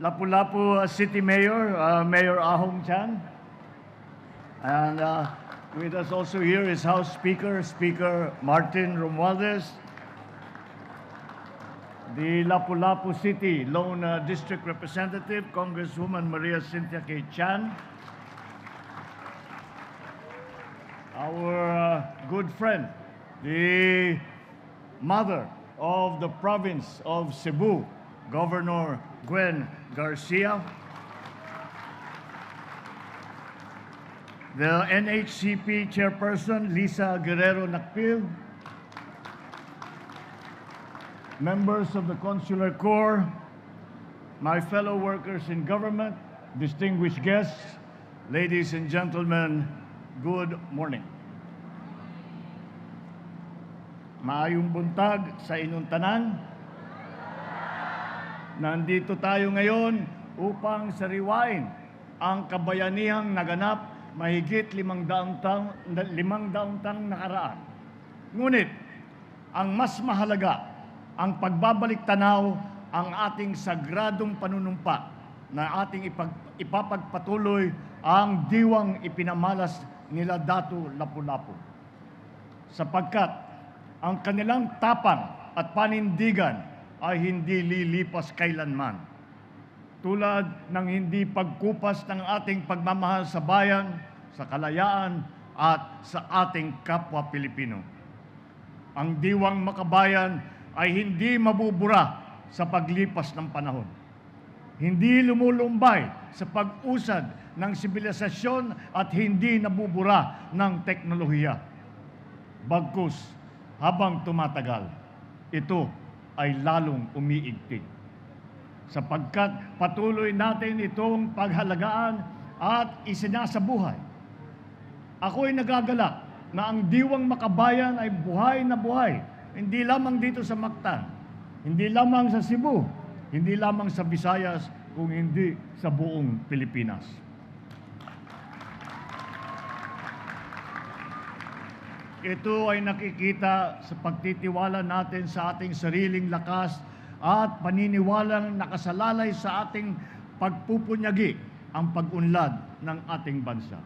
Lapu-Lapu uh, City Mayor, uh, Mayor Ahong Chan. And uh, with us also here is House Speaker, Speaker Martin Romualdez. The Lapu-Lapu City Lone uh, District Representative, Congresswoman Maria Cynthia K. Chan. Our uh, good friend, the mother of the province of Cebu, Governor Gwen Garcia. The NHCP chairperson, Lisa Guerrero Nakpil. Members of the Consular Corps, my fellow workers in government, distinguished guests, ladies and gentlemen, good morning. Maayong buntag sa inyong tanan. Nandito tayo ngayon upang sariwain ang kabayanihang naganap mahigit limang daang taong, limang daang nakaraan. Ngunit, ang mas mahalaga, ang pagbabalik tanaw ang ating sagradong panunumpa na ating ipag, ipapagpatuloy ang diwang ipinamalas nila Datu Lapu-Lapu. Sapagkat ang kanilang tapang at panindigan ay hindi lilipas kailanman. Tulad ng hindi pagkupas ng ating pagmamahal sa bayan, sa kalayaan, at sa ating kapwa Pilipino. Ang diwang makabayan ay hindi mabubura sa paglipas ng panahon. Hindi lumulumbay sa pag-usad ng sibilisasyon at hindi nabubura ng teknolohiya. Bagkus, habang tumatagal, ito ay lalong umiigting. Sapagkat patuloy natin itong paghalagaan at isinasabuhay. Ako'y nagagalak na ang diwang makabayan ay buhay na buhay, hindi lamang dito sa Mactan, hindi lamang sa Cebu, hindi lamang sa Visayas, kung hindi sa buong Pilipinas. Ito ay nakikita sa pagtitiwala natin sa ating sariling lakas at paniniwalang nakasalalay sa ating pagpupunyagi ang pag-unlad ng ating bansa.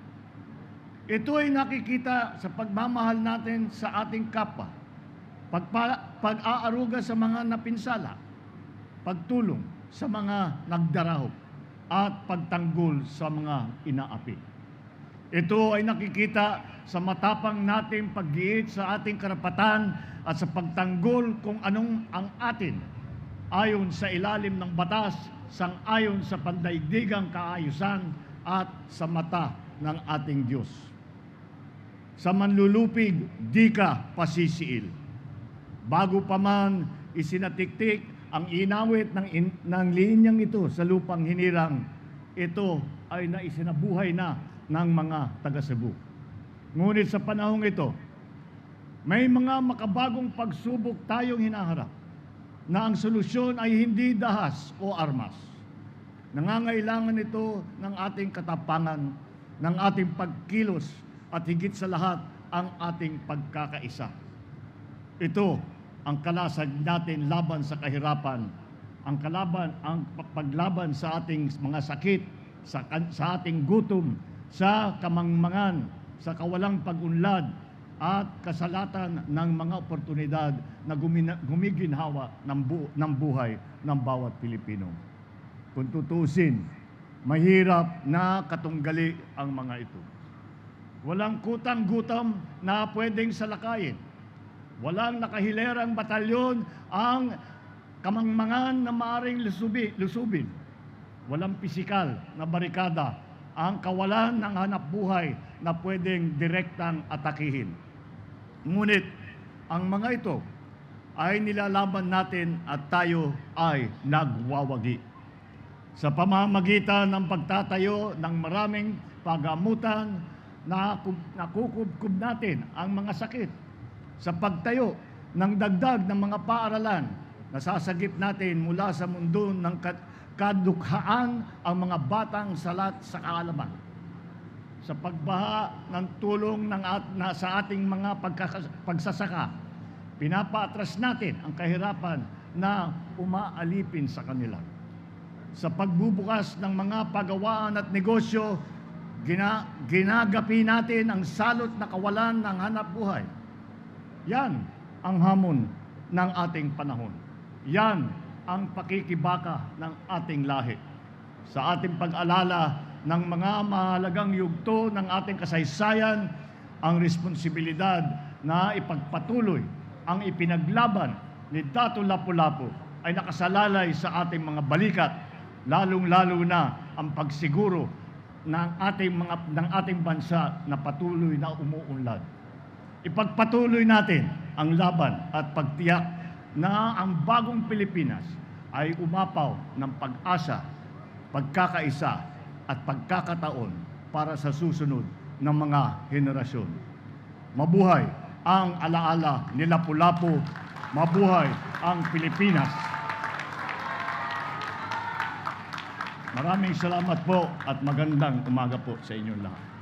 Ito ay nakikita sa pagmamahal natin sa ating kapwa, pag-aaruga sa mga napinsala, pagtulong sa mga nagdarahop, at pagtanggol sa mga inaapi. Ito ay nakikita sa matapang nating paggiit sa ating karapatan at sa pagtanggol kung anong ang atin ayon sa ilalim ng batas, sang ayon sa pandaigdigang kaayusan at sa mata ng ating Diyos. Sa manlulupig, di ka pasisiil. Bago pa man isinatiktik ang inawit ng, in, ng linyang ito sa lupang hinirang, ito ay naisinabuhay na ng mga taga Cebu. Ngunit sa panahong ito, may mga makabagong pagsubok tayong hinaharap na ang solusyon ay hindi dahas o armas. Nangangailangan ito ng ating katapangan, ng ating pagkilos at higit sa lahat ang ating pagkakaisa. Ito ang kalasag natin laban sa kahirapan, ang kalaban, ang paglaban sa ating mga sakit, sa, sa ating gutom, sa kamangmangan, sa kawalang pag-unlad, at kasalatan ng mga oportunidad na gumiginhawa ng, bu, ng buhay ng bawat Pilipino. Kung tutusin, mahirap na katunggali ang mga ito. Walang kutang-gutom na pwedeng salakayin. Walang nakahilerang batalyon ang kamangmangan na maaring lusubi, lusubin. Walang pisikal na barikada ang kawalan ng hanap buhay na pwedeng direktang atakihin. Ngunit ang mga ito ay nilalaban natin at tayo ay nagwawagi. Sa pamamagitan ng pagtatayo ng maraming pagamutan na nakukubkub natin ang mga sakit. Sa pagtayo ng dagdag ng mga paaralan na sasagip natin mula sa mundo ng kadukhaan ang mga batang salat sa kaalaman sa pagbaha ng tulong ng at, na, sa ating mga pagsasaka. Pinapaatras natin ang kahirapan na umaalipin sa kanila. sa pagbubukas ng mga pagawaan at negosyo, gina, ginagapi natin ang salot na kawalan ng hanap buhay. Yan ang hamon ng ating panahon. Yan ang pakikibaka ng ating lahi. Sa ating pag-alala ng mga mahalagang yugto ng ating kasaysayan, ang responsibilidad na ipagpatuloy ang ipinaglaban ni Dato Lapu-Lapu ay nakasalalay sa ating mga balikat, lalong-lalo na ang pagsiguro ng ating mga ng ating bansa na patuloy na umuunlad. Ipagpatuloy natin ang laban at pagtiyak na ang bagong Pilipinas ay umapaw ng pag-asa, pagkakaisa at pagkakataon para sa susunod ng mga henerasyon. Mabuhay ang alaala ni Lapu-Lapu, mabuhay ang Pilipinas. Maraming salamat po at magandang umaga po sa inyong lahat.